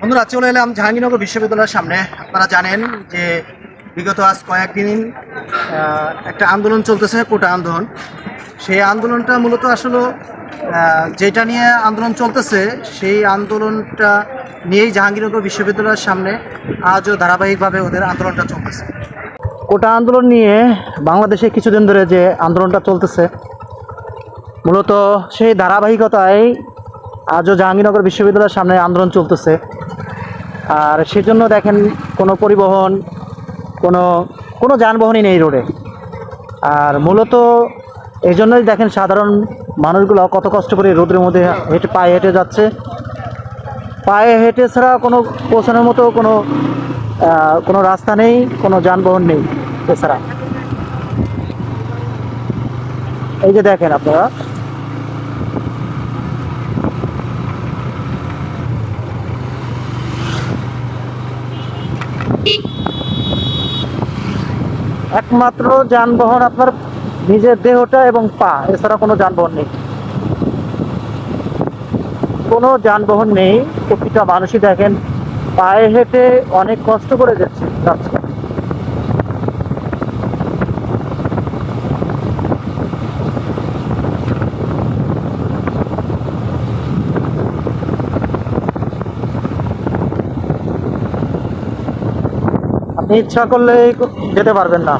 বন্ধুরা চলে এলাম জাহাঙ্গীরনগর বিশ্ববিদ্যালয়ের সামনে। আপনারা জানেন যে বিগত আজ কয়েকদিন একটা আন্দোলন চলতেছে, কোটা আন্দোলন। সেই আন্দোলনটা মূলত আসলে যেটা নিয়ে আন্দোলন চলতেছে, সেই আন্দোলনটা নিয়েই জাহাঙ্গীরনগর বিশ্ববিদ্যালয়ের সামনে আজও ধারাবাহিকভাবে ওদের আন্দোলনটা চলতেছে। কোটা আন্দোলন নিয়ে বাংলাদেশে কিছুদিন ধরে যে আন্দোলনটা চলতেছে, মূলত সেই ধারাবাহিকতায় আজও জাহাঙ্গীরনগর বিশ্ববিদ্যালয়ের সামনে আন্দোলন চলতেছে। আর সেজন্য দেখেন কোনো পরিবহন, কোনো কোনো যানবাহনই নেই রোডে। আর মূলত এই জন্যই দেখেন সাধারণ মানুষগুলো কত কষ্ট করে রোদের মধ্যে হেঁটে, পায়ে হেঁটে যাচ্ছে। পায়ে হেঁটে ছাড়া কোনো পৌঁছানোর মতো কোনো কোনো রাস্তা নেই, কোনো যানবাহন নেই এছাড়া। এই যে দেখেন আপনারা একমাত্র যানবাহন আপনার নিজের দেহটা এবং পা, এছাড়া কোনো যানবাহন নেই। কোনো যানবাহন নেই, প্রতিটা মানুষই দেখেন, পায়ে হেঁটে অনেক কষ্ট করে যাচ্ছে যাচ্ছে। আপনি ইচ্ছা করলে যেতে পারবেন না।